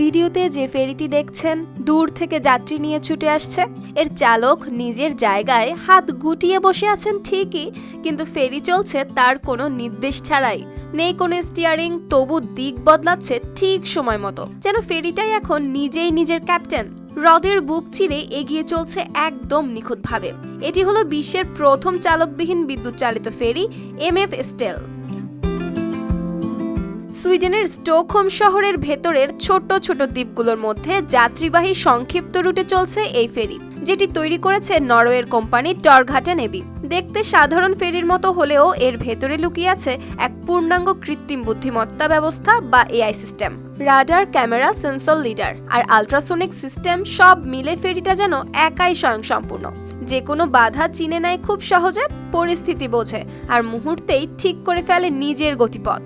ভিডিওতে যে ফেরিটি দেখছেন, দূর থেকে যাত্রী নিয়ে ছুটে আসছে। এর চালক নিজের জায়গায় হাত গুটিয়ে বসে আছেন ঠিকই, কিন্তু ফেরি চলছে তার কোনো নির্দেশ ছাড়াই। নেই কোনো স্টিয়ারিং তবু দিক বদলাচ্ছে ঠিক সময় মতো। যেন ফেরিটাই এখন নিজেই নিজের ক্যাপ্টেন হ্রদের বুক চিরে এগিয়ে চলছে একদম নিখুঁতভাবে। এটি হলো বিশ্বের প্রথম চালকবিহীন বিদ্যুৎ চালিত ফেরি এম এফ স্টেল সুইডেনের স্টোকহোম শহরের ভেতরের ছোট ছোট দ্বীপগুলোর মধ্যে যাত্রীবাহী সংক্ষিপ্ত রুটে চলছে এই ফেরি, যেটি তৈরি করেছে নরওয়ের কোম্পানি টরঘাটা নেভি। দেখতে সাধারণ ফেরির মতো হলেও এর ভেতরে লুকিয়ে আছে এক পূর্ণাঙ্গ কৃত্রিম বুদ্ধিমত্তা ব্যবস্থা বা AI system. Radar, camera, sensor lidar আর আলট্রাসোনিক সিস্টেম সব মিলে ফেরিটা যেন একাই স্বয়ংসম্পূর্ণ। যে কোনো বাধা চিনে নেয় খুব সহজে, পরিস্থিতি বোঝে আর মুহূর্তেই ঠিক করে ফেলে নিজের গতিপথ।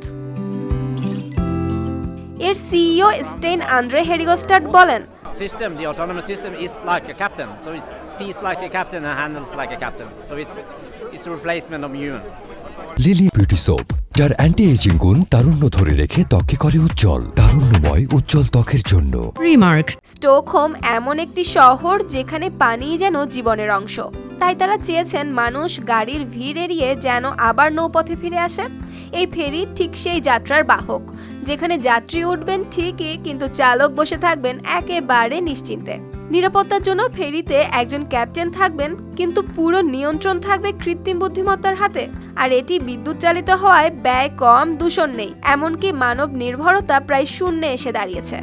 এর সিইও স্টেইন আন্দ্রে হেরিগোস্টার্ট বলেন system, the autonomous system, is like a captain. So it sees like a captain and handles like a captain. So it's it's a replacement of human. Lily Beauty soap যার anti ageing গুণ তারুণ্য ধরে রেখে ত্বকে করে উজ্জ্বল, তারুণ্যময়, উজ্জ্বল ত্বকের জন্য। Remark স্টোকহোম এমন একটি শহর যেখানে পানি যেন জীবনের অংশ। তাই তারা চেয়েছেন মানুষ গাড়ির ভিড় এড়িয়ে যেন আবার নৌপথে ফিরে আসে। এই ফেরি ঠিক সেই যাত্রার বাহক, যেখানে যাত্রী উঠবেন ঠিকই, কিন্তু চালক বসে থাকবেন একেবারে নিশ্চিন্তে। নিরাপত্তার জন্য ফেরিতে একজন ক্যাপ্টেন থাকবেন, কিন্তু পুরো নিয়ন্ত্রণ থাকবে কৃত্রিম বুদ্ধিমত্তার হাতে। আর এটি বিদ্যুৎ চালিত হওয়ায় ব্যয় কম, দূষণ নেই। এমনকি মানব নির্ভরতা প্রায় শূন্যে এসে দাঁড়িয়েছে।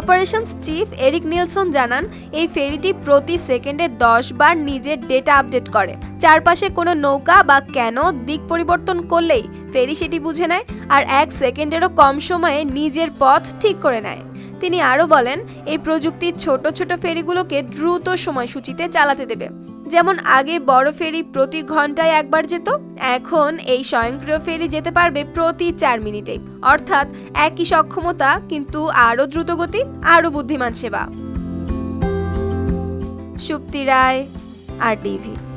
অপারেশনস চিফ এরিক নিলসন জানান, এই ফেরিটি প্রতি সেকেন্ডে দশ বার নিজের ডেটা আপডেট করে। চারপাশে কোনো নৌকা বা কেন দিক পরিবর্তন করলেই ফেরি সেটি বুঝে নেয় আর এক সেকেন্ডেরও কম সময়ে নিজের পথ ঠিক করে নেয়। তিনি আরও বলেন, এই প্রযুক্তি ছোট ছোট ফেরিগুলোকে দ্রুত সময়সূচিতে চালাতে দেবে। যেমন আগে বড় ফেরি প্রতি ঘন্টায় একবার যেত, এখন এই স্বয়ংক্রিয় ফেরি যেতে পারবে প্রতি চার মিনিটে। অর্থাৎ একই সক্ষমতা, কিন্তু আরও দ্রুতগতি, আরও বুদ্ধিমান সেবা। Supti Roy, R TV.